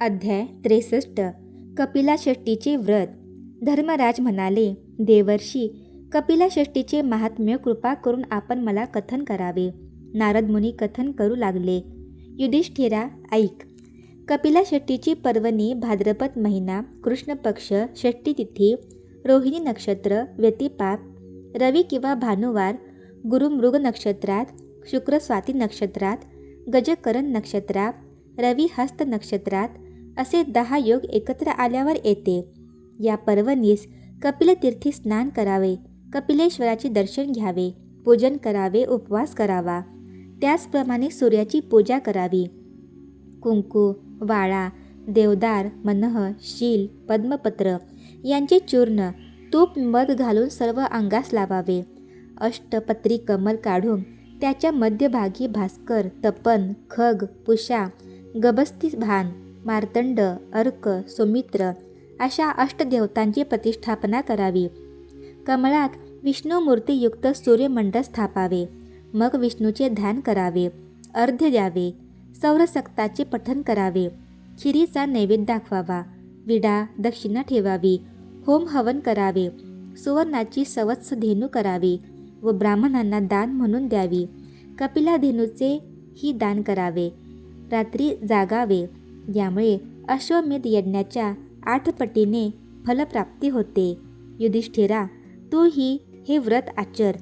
अध्याय त्रेसष्ट. कपिला षष्टीचे व्रत. धर्मराज म्हणाले देवर्षी कपिला षष्टीचे महात्म्य कृपा करून आपण मला कथन करावे. नारद मुनी कथन करू लागले. युधिष्ठिरा ऐक. कपिला षष्टीची पर्वणी भाद्रपद महिना कृष्ण पक्ष षष्टी तिथी रोहिणी नक्षत्र व्यतिपाप रवी किंवा भानुवार गुरुमृग नक्षत्रात शुक्र स्वाती नक्षत्रात गजकरण नक्षत्रात रवी हस्त नक्षत्रात असे दहा योग एकत्र आल्यावर येते. या पर्वणीस कपिलतीर्थी स्नान करावे कपिलेश्वराचे दर्शन घ्यावे पूजन करावे उपवास करावा. त्याचप्रमाणे सूर्याची पूजा करावी. कुंकू वाळा देवदार मनह शील पद्मपत्र यांचे चूर्ण तूप मध घालून सर्व अंगास लावावे. अष्टपत्री कमल काढून त्याच्या मध्यभागी भास्कर तपन खग पुषा गबस्ती भान मार्तंड अर्क सुमित्र अशा अष्टदेवतांची प्रतिष्ठापना करावी. कमळात विष्णुमूर्तीयुक्त सूर्यमंडळ स्थापावे. मग विष्णूचे ध्यान करावे. अर्ध्य द्यावे. सौरसक्ताचे पठन करावे. खिरीचा नैवेद्य दाखवावा. विडा दक्षिणा ठेवावी. होम हवन करावे. सुवर्णाची सवत्स धेनू करावी व ब्राह्मणांना दान म्हणून द्यावी. कपिला धेनूचे ही दान करावे. रात्री जागावे. यामुळे अश्वमेध यज्ञाच्या आठ पटीने फलप्राप्ती होते. युधिष्ठिरा तू ही हे व्रत आचर.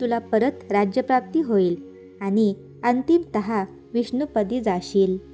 तुला परत राज्यप्राप्ती होईल आणि अंतिमत विष्णुपदी जाशील.